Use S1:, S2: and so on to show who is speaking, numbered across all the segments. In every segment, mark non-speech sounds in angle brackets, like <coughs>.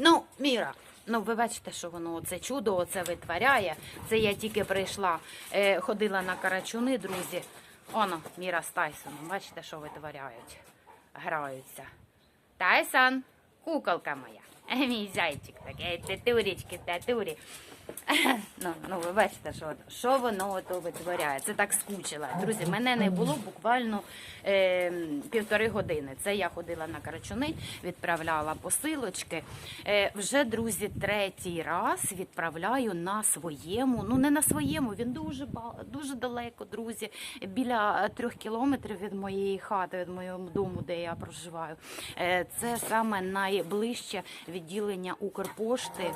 S1: Ну, Міра, ну ви бачите, що воно це чудо оце витворяє. Це я тільки прийшла, е, ходила на карачуни, друзі. Оно, Міра з Тайсоном. Бачите, що витворяють? Граються. Тайсон, куколка моя. <laughs> Мій зайчик такий, тетурічки, тетурі. <coughs> Ну, ну ви бачите, що, що воно ото витворяє. Це так скучила. Друзі, мене не було буквально е, півтори години. Це я ходила на карачуни, відправляла посилочки. Е, вже, друзі, третій раз відправляю на своєму. Ну, не на своєму, він дуже дуже далеко, друзі. Біля е, трьох кілометрів від моєї хати, від моєго дому, де я проживаю. Е, це саме найближче відділення Укрпошти.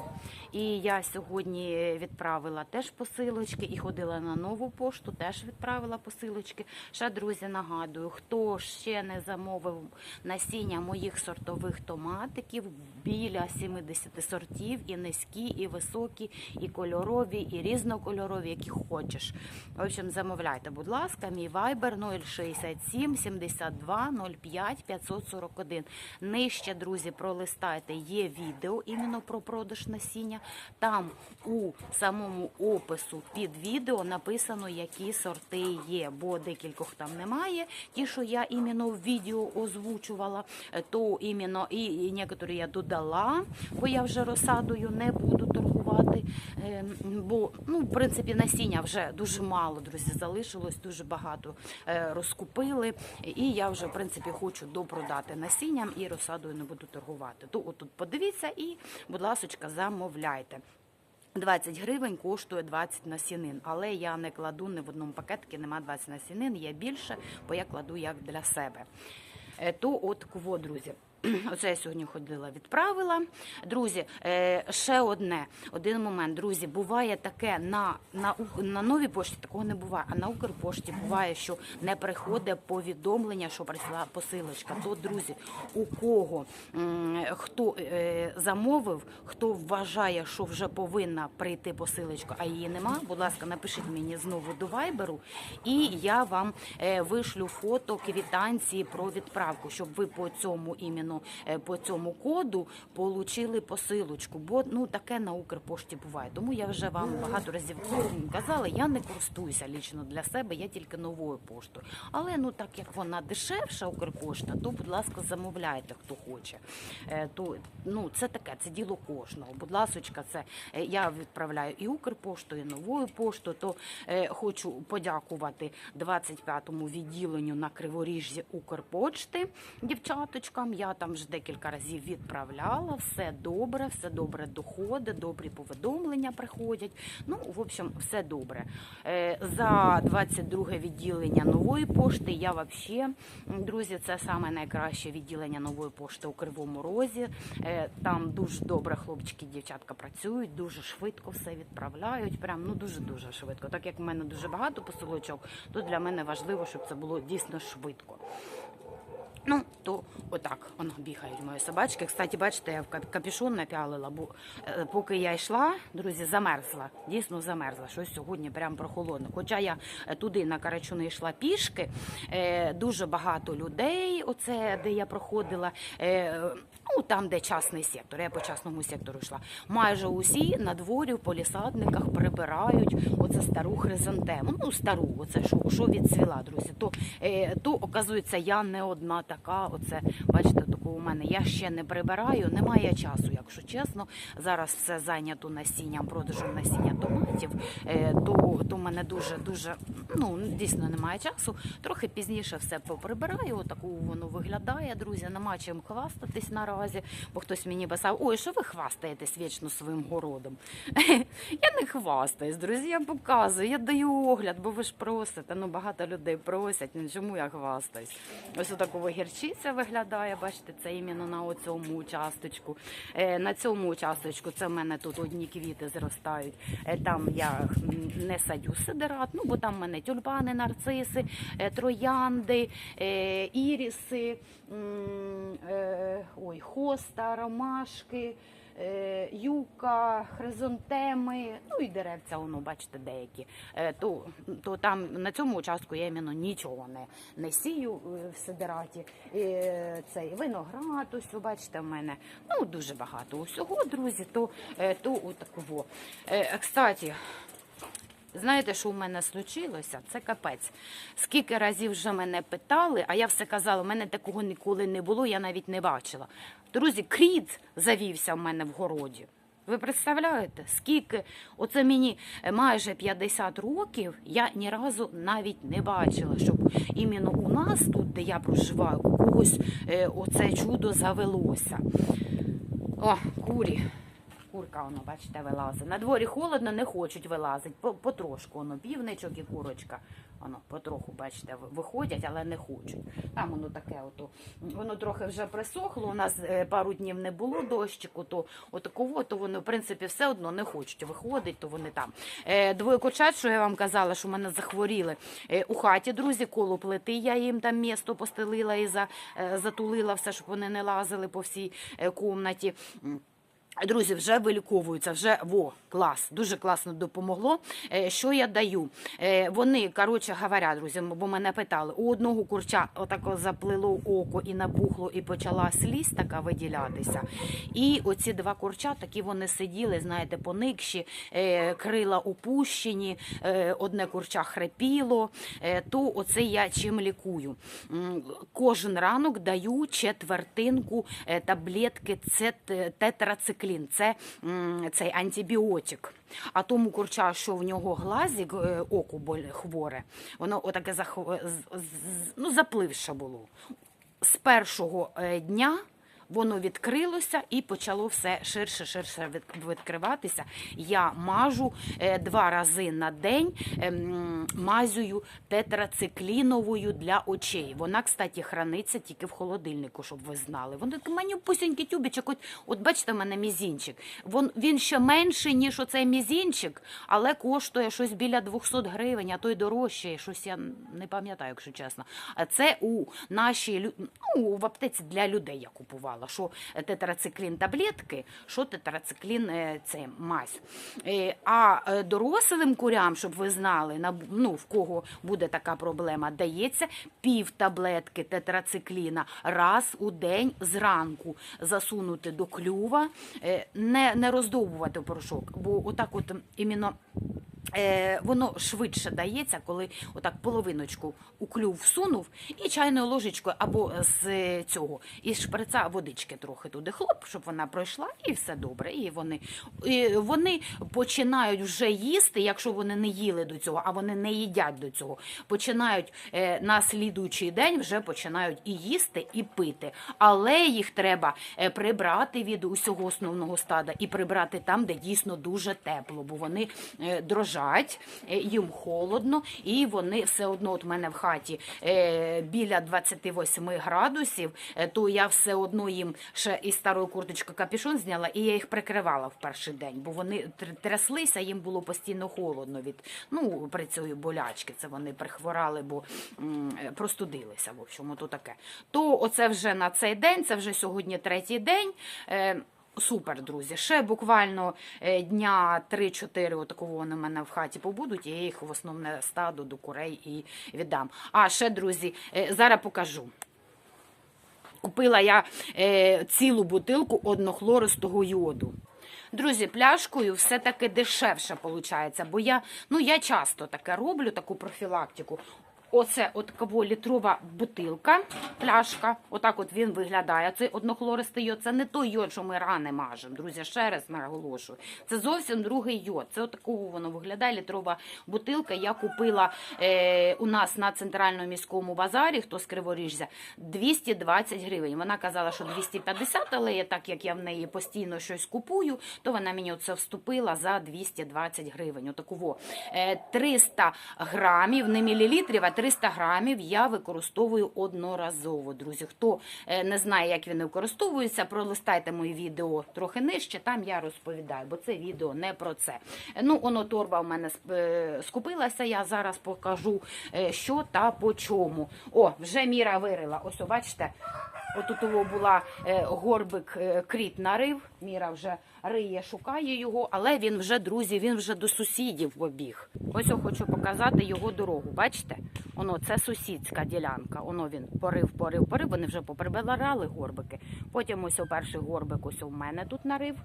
S1: І я сьогодні відправила теж посилочки і ходила на нову пошту, теж відправила посилочки. Ще, друзі, нагадую, хто ще не замовив насіння моїх сортових томатиків біля 70 сортів, і низькі, і високі, і кольорові, і різнокольорові, які хочеш. В общем, замовляйте, будь ласка, мій вайбер 067 72 05 541. Нижче, друзі, пролистайте, є відео іменно про продаж насіння. Там у самому опису під відео написано, які сорти є, бо декількох там немає. Ті, що я іменно в відео озвучувала, е, то іменно і, і некоторі я додала, бо я вже розсадою не буду торгувати. Е, Бо, ну, в принципі, насіння вже дуже мало, друзі, залишилось, дуже багато е, розкупили. І я вже, в принципі, хочу допродати насінням і розсадою не буду торгувати. То отут подивіться і, будь ласочка, замовляйте. 20 гривень коштує 20 насінин, але я не кладу ні в одному пакетику, нема 20 насінин, є більше, бо я кладу як для себе. Е, То от кво, друзі. <clears throat> Оце я сьогодні ходила, відправила. Друзі, е, ще одне, один момент. Друзі, буває таке на, на, на новій пошті такого не буває, а на Укрпошті буває, що не приходить повідомлення, що прийшла посилочка. То, друзі, у кого хто е, замовив, хто вважає, що вже повинна прийти посилочка, а її нема, будь ласка, напишіть мені знову до вайберу, і я вам е, вишлю фото квітанції про відправку, щоб ви по цьому іменно е, по цьому коду получили посилочку. Бо ну таке на Укрпошті буває. Тому я вже вам багато разів казала, я не користуюся лічно для себе, я тільки новою поштою. Але ну так як вона дешевша, Укрпошта, то будь ласка, замовляйте, хто хоче. Е, То ну це таке, це діло кожного. Будь ласочка, це е, я відправляю і Укрпоштою, і новою поштою. То хочу подякувати 25-му відділенню на Криворіжжі Укрпочти дівчаточкам. Я там вже декілька разів відправляла. Все добре, все добре доходить, добрі повідомлення приходять. Ну, в общем, все добре. Е, За 22 відділення нової пошти я взагалі, друзі, це саме найкраще відділення нової пошти у Кривому Розі. Е, Там дуже добре хлопчики, дівчатка працюють, дуже швидко все відправляють. Прям ну дуже дуже швидко. Так як в мене дуже багато посилочок, то для мене важливо, щоб це було дійсно швидко. Ну, то отак воно бігають мої собачки. Кстати, бачите, я в кап- капюшон напялила, бо е, поки я йшла, друзі, замерзла. Дійсно замерзла. Щось сьогодні прям прохолодно. Хоча я е, туди на Карачуни йшла пішки, е, дуже багато людей. Оце де я проходила. Ну там, де частний сектор. Я по частному сектору йшла. Майже усі на дворі в полісадниках прибирають оце стару хризантему. Ну, стару, оце що, що відцвіла, друзі. То, е, то оказується, я не одна така. Оце, бачите, таку у мене. Я ще не прибираю, немає часу, якщо чесно. Зараз все зайнято насінням, продажем насіння томатів. Е, то, то в мене дуже дуже ну дійсно немає часу. Трохи пізніше все поприбираю. Отаку воно виглядає, друзі. Нема чим хвастатись наразі, бо хтось мені писав, ой, що ви хвастаєтесь вічно своїм городом. <laughs> Я не хвастаюсь, друзі, я показую, я даю огляд, бо ви ж просите. Ну багато людей просять. Ну чому я хвастаюсь? Ось отаку гірчиця виглядає. Бачите, це іменно на цьому участочку. Е, на цьому участочку це в мене тут одні квіти зростають. Е, там я не садю сидерат, ну бо там в мене тюльпани, нарциси, е, троянди, іріси. Ой, хоста, ромашки, е, юка, хризантеми, ну і деревця, воно, бачите, деякі. Е, то, то там на цьому участку я іменно нічого не, не сію е, в сидераті. Цей виноград, ось ви бачите, в мене ну, дуже багато усього, друзі, то, то отакого. Е, кстати, Знаєте, що у мене случилося? Це капець. Скільки разів вже мене питали, а я все казала, у мене такого ніколи не було, я навіть не бачила. Друзі, кріт завівся в мене в городі. Ви представляєте, скільки оце мені е, майже 50 років, я ні разу навіть не бачила, щоб іменно у нас тут, де я проживаю, у когось е, оце чудо завелося. О, курі. Курка, воно, бачите, вилазить. На дворі холодно, не хочуть вилазити. По- Потрошку, воно, півничок і курочка. Воно потроху, бачите, виходять, але не хочуть. Там воно таке, ото, воно трохи вже присохло. У нас е, пару днів не було дощику, то отаково, то вони, в принципі, все одно не хочуть виходить, то вони там. Е, двоє курчат, що я вам казала, що в мене захворіли е, у хаті, друзі, коло плити. Я їм там місто постелила і затулила все, щоб вони не лазили по всій комнаті. М. Друзі, вже виліковуються, вже во, клас, дуже класно допомогло. Е, Що я даю? Е, Вони, коротше говоря, друзі, бо мене питали, у одного курча отако заплило око і набухло, і почала слізь така виділятися. І оці два курча, такі вони сиділи, знаєте, поникші, е, крила опущені, одне курча хрипіло. То оце я чим лікую. Кожен ранок даю четвертинку таблетки цет- тетрациклін. Це цей антибіотик. А тому курча, що в нього глазик, оку око боль- хворе, воно отаке ну, запливше було. З першого е, дня воно відкрилося і почало все ширше, ширше відкриватися. Я мажу е, два рази на день ем, мазюю тетрацикліновою для очей. Вона, кстати, храниться тільки в холодильнику, щоб ви знали. Воно такий манюпусінький тюбічок. От, от бачите, в мене мізінчик. Вон, він ще менший, ніж оцей мізінчик, але коштує щось біля 200 гривень, а то й дорожче. Щось я не пам'ятаю, якщо чесно. А це у нашій ну, в аптеці для людей я купувала. Що тетрациклін таблетки, що тетрациклін е, це мазь. Е, А е, дорослим курям, щоб ви знали, ну, в кого буде така проблема, дається пів таблетки тетрацикліна раз у день зранку засунути до клюва, не, не роздовбувати порошок, бо отак от іменно. Е, воно швидше дається, коли отак половиночку у клюв всунув і чайною ложечкою або з е, цього із шприца водички трохи туди хлоп, щоб вона пройшла, і все добре. І вони, і вони починають вже їсти, якщо вони не їли до цього, а вони не їдять до цього. Починають е, на слідуючий день вже починають і їсти, і пити. Але їх треба прибрати від усього основного стада і прибрати там, де дійсно дуже тепло, бо вони е, дрожать, е, їм холодно, і вони все одно от в мене в хаті е, біля 28 градусів, е, то я все одно їм ще із старої курточки капюшон зняла, і я їх прикривала в перший день, бо вони тряслися, їм було постійно холодно від ну при цієї болячки. Це вони прихворали, бо простудилися. В общем, то таке. То оце вже на цей день, це вже сьогодні третій день. Супер, друзі. Ще буквально е, дня 3-4 отакого вони в мене в хаті побудуть, і я їх в основне стадо до курей і віддам. А ще, друзі, е, зараз покажу. Купила я е, цілу бутилку однохлористого йоду. Друзі, пляшкою все-таки дешевше виходить, бо я, ну, я часто таке роблю, таку профілактику. Оце от кого літрова бутилка, пляшка. Отак от він виглядає. Цей однохлористий йод. Це не той йод, що ми рани мажемо. Друзі, ще раз наголошую. Це зовсім другий йод. Це от воно виглядає. Літрова бутилка. Я купила е, у нас на центральному міському базарі, хто з Криворіжжя, 220 гривень. Вона казала, що 250, але я, так як я в неї постійно щось купую, то вона мені оце вступила за 220 гривень. Отакого. Е, 300 грамів, не мілілітрів, а 300 грамів я використовую одноразово, друзі. Хто е, не знає, як він використовується, пролистайте моє відео трохи нижче, там я розповідаю, бо це відео не про це. Ну, воно торба в мене е, скупилася, я зараз покажу, е, що та по чому. О, вже міра вирила. Ось, бачите, Отут була горбик кріт нарив. Міра вже риє, шукає його, але він вже, друзі, він вже до сусідів побіг. Ось я хочу показати його дорогу. Бачите? Воно це сусідська ділянка. Воно він порив, порив, порив. Вони вже поприбирали горбики. Потім ось перший горбик, ось у мене тут нарив.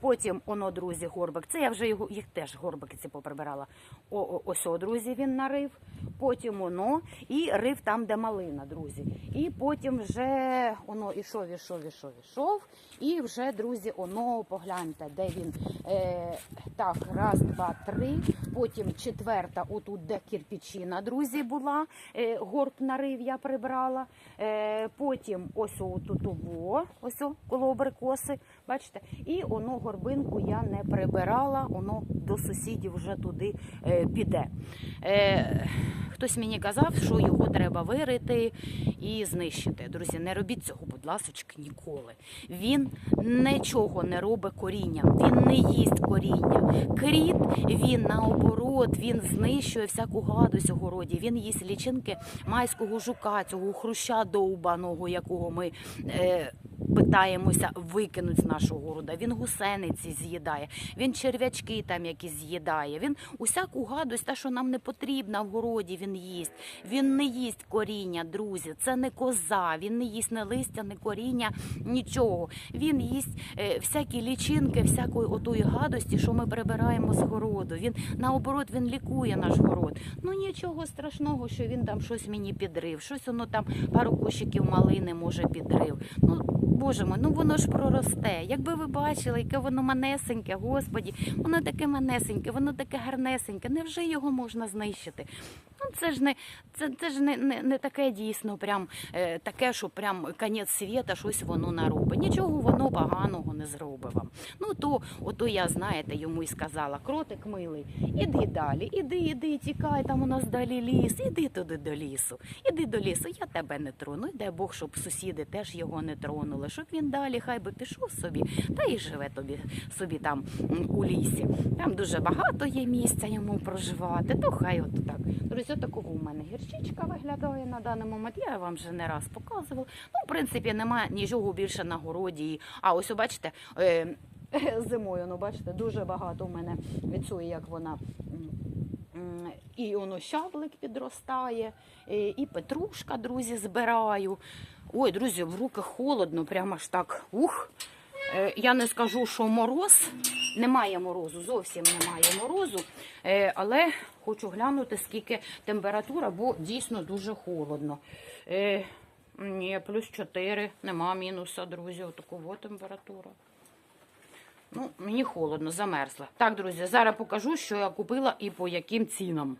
S1: Потім оно, друзі, горбик. Це я вже його їх теж горбики ці поприбирала. О, ось о, друзі, він нарив. Потім воно і рив там, де малина, друзі. І потім вже воно ішов, ішов, ішов, ішов. І вже, друзі, оно погляньте, де він. Е, так, раз, два, три. Потім четверта, отут, де кирпічина, друзі, була. Е, горб нарив я прибрала. Е, потім ось отут, во, ось коло абрикоси, бачите. І оно горбинку я не прибирала, воно до сусідів вже туди е, піде. Е, хтось мені казав, що його треба вирити і знищити. Друзі, не робіть цього, будь ласочки, ніколи. Він нічого не робить корінням, він не їсть коріння. Кріт, він наоборот, він знищує всяку гадость у городі. Він їсть лічинки майського жука, цього хруща довбаного, якого ми. Е, Питаємося викинути з нашого города. Він гусениці з'їдає, він черв'ячки там якісь з'їдає. Він усяку гадость, та що нам не потрібна в городі, він їсть. Він не їсть коріння, друзі. Це не коза. Він не їсть не листя, не коріння, нічого. Він їсть е, всякі лічинки, всякої отої гадості, що ми прибираємо з городу. Він наоборот він лікує наш город. Ну нічого страшного, що він там щось мені підрив, щось воно там пару кущиків малини може підрив. Ну Боже мой, ну воно ж проросте. Якби ви бачили, яке воно манесеньке, господі, воно таке манесеньке, воно таке гарнесеньке. Невже його можна знищити? Ну це ж не це, це ж не, не, не таке дійсно, прям е, таке, що прям конець світа, щось воно наробить. Нічого воно поганого не зробить вам. Ну то, ото я знаєте, йому і сказала, кротик милий, іди далі, іди, іди, тікай, там у нас далі ліс, іди туди до лісу, іди до лісу, я тебе не трону. І дай Бог, щоб сусіди теж його не тронули, щоб він далі хай би пішов собі, та і живе тобі собі там у лісі. Там дуже багато є місця йому проживати, то хай от так. Друзі, такого у мене гірчичка виглядає на даний момент. Я вам вже не раз показувала. Ну, в принципі, немає нічого більше на городі. А ось, бачите, е, <laughs> зимою, ну бачите, дуже багато у мене від цієї, як вона. І воно щаблик підростає, е, і петрушка, друзі, збираю. Ой, друзі, в руки холодно, прямо аж так. Ух. Е, Я не скажу, що мороз. Немає морозу, зовсім немає морозу. Е, Але хочу глянути, скільки температура, бо дійсно дуже холодно. Е, Ні, плюс 4, нема мінуса, друзі. Отакова температура. Ну, мені холодно, замерзла. Так, друзі, зараз покажу, що я купила і по яким цінам.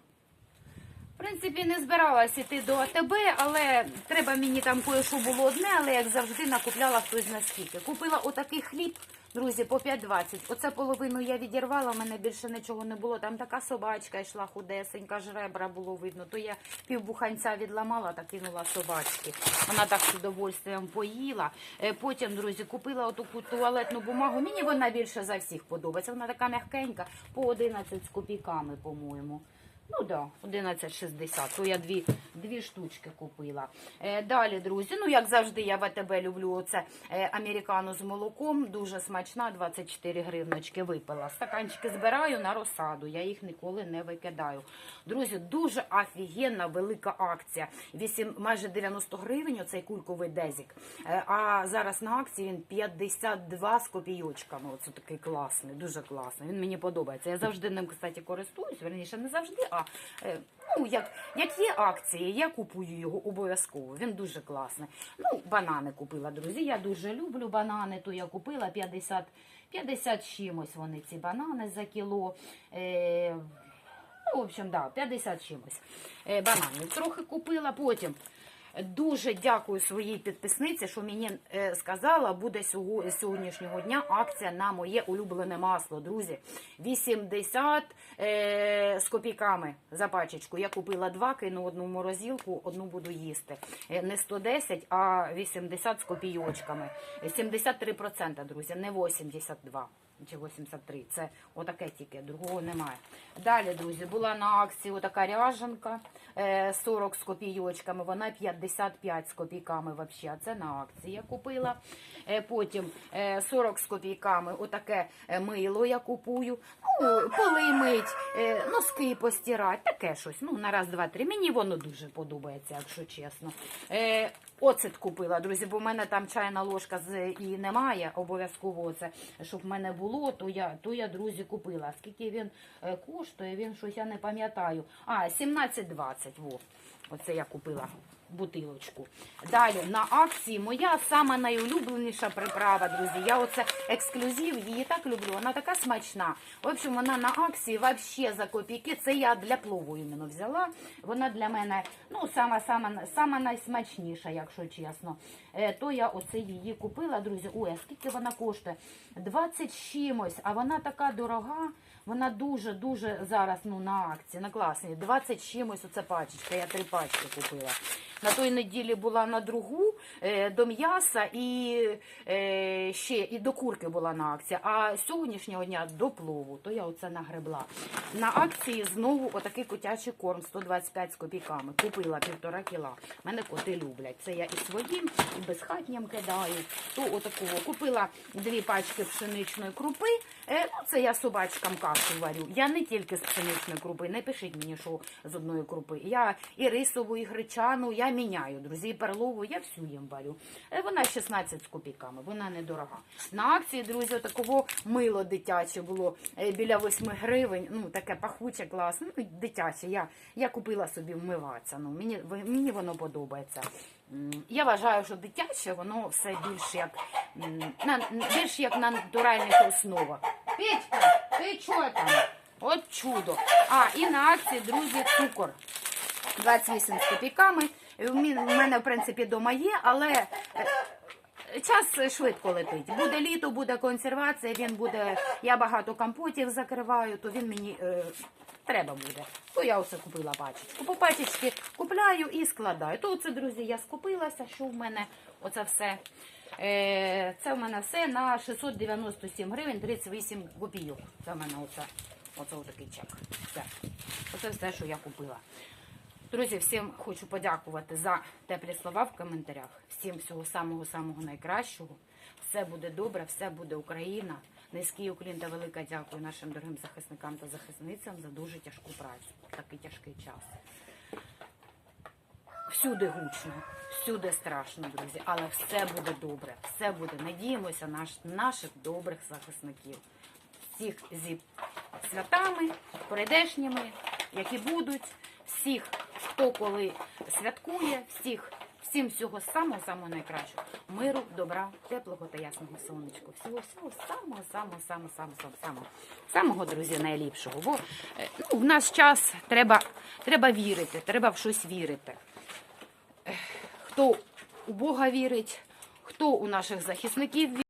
S1: Принципі, не збиралась іти до АТБ, але треба мені там кое-що було одне, але як завжди накупляла хтось на скільки. Купила отакий хліб, друзі, по 5,20. Оце половину я відірвала, в мене більше нічого не було. Там така собачка йшла худесенька, ж ребра було видно. То я півбуханця відламала та кинула собачки. Вона так з удовольствием поїла. Е, Потім, друзі, купила отаку туалетну бумагу. Мені вона більше за всіх подобається. Вона така м'якенька, по 11 з копійками, по-моєму. Ну да, 11,60. То я дві, дві штучки купила. Е, далі, друзі, ну як завжди, я в АТБ люблю оце е, американу з молоком. Дуже смачна, 24 гривночки випила. Стаканчики збираю на розсаду. Я їх ніколи не викидаю. Друзі, дуже офігенна велика акція. 8, майже 90 гривень оцей кульковий дезік. Е, а зараз на акції він 52 з копійочками. Оце такий класний, дуже класний. Він мені подобається. Я завжди ним, кстати, користуюсь. Верніше, не завжди, а е, ну, як, як є акції, я купую його обов'язково. Він дуже класний. Ну, банани купила, друзі. Я дуже люблю банани, то я купила 50, 50 чимось вони ці банани за кіло. Е, ну, в общем, да, 50 чимось. Е, бананів трохи купила, потім. Дуже дякую своїй підписниці, що мені е, сказала, буде сьогоднішнього дня акція на моє улюблене масло, друзі. 80 е, з копійками за пачечку. Я купила два, кину одну в морозилку, одну буду їсти. Е, Не 110, а 80 з копійочками. Е, 73%, друзі, не 82. Чи 83. Це отаке тільки, другого немає. Далі, друзі, була на акції отака ряжанка е, 40 з копійочками, вона 55 з копійками а Це на акції я купила. Е, Потім е, 40 з копійками отаке е, мило я купую. Ну, поли мить, е, носки постирати, таке щось. Ну, на раз, два, три. Мені воно дуже подобається, якщо чесно. Е, Оцет купила, друзі, бо в мене там чайна ложка і немає. Обов'язково оце, щоб в мене було, то я, то я, друзі, купила. Скільки він е, коштує, він щось я не пам'ятаю. А, 17,20, во. Оце я купила бутилочку. Далі на акції моя сама найулюбленіша приправа, друзі. Я оце ексклюзив, її так люблю. Вона така смачна. В общем, вона на акції вообще за копійки. Це я для плову іменно взяла. Вона для мене ну сама сама сама найсмачніша, якщо чесно. Е, то я оце її купила, друзі. Ой, а скільки вона коштує? 20 чимось, а вона така дорога. Вона дуже дуже зараз ну на акції, на класній. 20 чимось оце пачечка. Я три пачки купила. На той неділі була на другу е, до м'яса і е, ще і до курки була на акції. А сьогоднішнього дня до плову, то я оце нагребла. На акції знову отакий котячий корм 125 з копійками. Купила півтора кіла. Мене коти люблять. Це я і своїм, і безхатнім кидаю. То отакого. Купила дві пачки пшеничної крупи. Е, ну, це я собачкам кашу варю. Я не тільки з пшеничної крупи. Не пишіть мені, що з одної крупи. Я і рисову, і гречану, я міняю, друзі, перлову, я всю їм варю. Е, Вона 16 з копійками, вона недорога. На акції, друзі, такого мило дитяче було е, біля 8 гривень. Ну, таке пахуче, класне, ну, дитяче. Я, я купила собі вмиватися. Ну, мені, мені воно подобається. Я вважаю, що дитяче, воно все більш як на більш як на натуральних основах. Петька, ти чого там? От чудо. А, і на акції, друзі, цукор. 28 з копійками. В мене, в принципі, вдома є, але е, час швидко летить. Буде літо, буде консервація, він буде. Я багато компотів закриваю, то він мені е, треба буде. То я оце купила пачечку. По пачечці купляю і складаю. То це, друзі, я скупилася, що в мене оце все. Е, це в мене все на 697 гривень 38 копійок. Це в мене оце, оце отакий чек. Все. Оце все, що я купила. Друзі, всім хочу подякувати за теплі слова в коментарях. Всім всього самого-самого найкращого. Все буде добре, все буде Україна. Низький уклін та велика дякую нашим дорогим захисникам та захисницям за дуже тяжку працю. Такий тяжкий час. Всюди гучно, всюди страшно, друзі, але все буде добре. Все буде. Надіємося наш, наших добрих захисників. Всіх зі святами, прийдешніми, які будуть, всіх, хто коли святкує, всіх, всім всього самого самого найкращого. Миру, добра, теплого та ясного сонечка. Всього всього самого, самого, самого, самого, самого, друзі, найліпшого. Бо е, ну, в наш час треба, треба вірити, треба в щось вірити хто у Бога вірить, хто у наших захисників вірить.